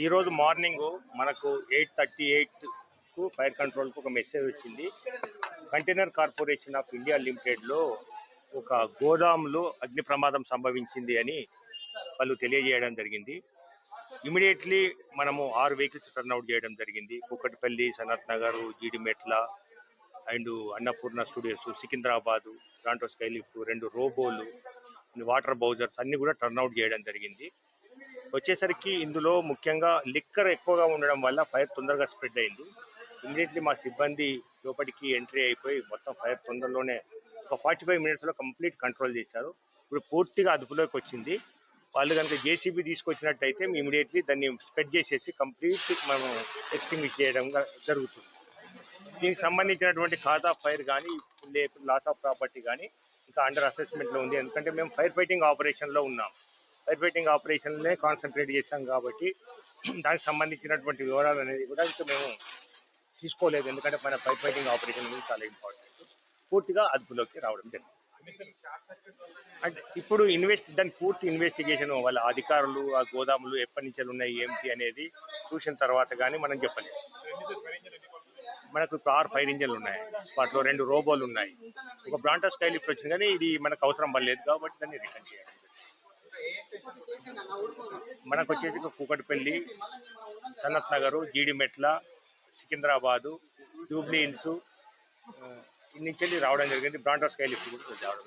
ఈరోజు మార్నింగ్ మనకు eight thirty ఎయిట్కు ఫైర్ కంట్రోల్కు ఒక మెసేజ్ వచ్చింది. కంటైనర్ కార్పొరేషన్ ఆఫ్ ఇండియా లిమిటెడ్లో ఒక గోదాంలో అగ్ని ప్రమాదం సంభవించింది అని వాళ్ళు తెలియజేయడం జరిగింది. ఇమీడియట్లీ మనము ఆరు వెహికల్స్ టర్న్అవుట్ చేయడం జరిగింది. కుక్కటిపల్లి సనత్ నగర్ జీడిమెట్ల అండ్ అన్నపూర్ణ స్టూడియోస్ సికింద్రాబాదు దాంట్లో స్కైలిఫ్ట్ రెండు రోబోలు వాటర్ బౌజర్స్ అన్నీ కూడా టర్న్అవుట్ చేయడం జరిగింది. వచ్చేసరికి ఇందులో ముఖ్యంగా లిక్కర్ ఎక్కువగా ఉండడం వల్ల ఫైర్ తొందరగా స్ప్రెడ్ అయింది. ఇమీడియట్లీ మా సిబ్బంది లోపలికి ఎంట్రీ అయిపోయి మొత్తం ఫైర్ తొందరలోనే ఒక ఫార్టీ ఫైవ్ మినిట్స్లో కంప్లీట్ కంట్రోల్ చేశారు. ఇప్పుడు పూర్తిగా అదుపులోకి వచ్చింది. వాళ్ళు కనుక జేసీబీ తీసుకొచ్చినట్టయితే ఇమీడియట్లీ దాన్ని స్ప్రెడ్ చేసేసి కంప్లీట్ మనం ఎక్స్టింగ్విష్ చేయడం జరుగుతుంది. దీనికి సంబంధించినటువంటి ఖాతా ఫైర్ కానీ లాస్ ఆఫ్ ప్రాపర్టీ కానీ ఇంకా అండర్ అసెస్మెంట్లో ఉంది. ఎందుకంటే మేము ఫైర్ ఫైటింగ్ ఆపరేషన్లో ఉన్నాం. ఫైర్ ఆపరేషన్లనే కాన్సన్ట్రేట్ చేస్తాం కాబట్టి దానికి సంబంధించినటువంటి వివరాలు అనేది కూడా ఇంకా మేము తీసుకోలేదు. ఎందుకంటే మన పైప్ ఫైటింగ్ ఆపరేషన్ అనేది చాలా ఇంపార్టెంట్ పూర్తిగా అదుపులోకి రావడం జరిగింది. అంటే ఇప్పుడు ఇన్వెస్ట్ దాని పూర్తి ఇన్వెస్టిగేషన్ వాళ్ళ అధికారులు ఆ గోదాములు ఎప్పటి నుంచి ఉన్నాయి ఏమిటి అనేది చూసిన తర్వాత కానీ మనం చెప్పలేము. మనకు ఇప్పుడు ఆరు ఫైర్ ఇంజన్లు ఉన్నాయి. వాటిలో రెండు రోబోలు ఉన్నాయి. ఒక బ్రాంటస్ స్కై ఇప్పుడు వచ్చింది కానీ ఇది మనకు అవసరం పడలేదు కాబట్టి దాన్ని రిటర్న్ చేయాలి. మనకు వచ్చేసి కూకట్పల్లి సనత్ నగరు జీడిమెట్ల సికింద్రాబాదు ట్యూబ్లీ హిల్స్ ఇన్ని రావడం జరిగింది. బ్రాంటా స్కై లిఫ్ట్ కూడా రావడం.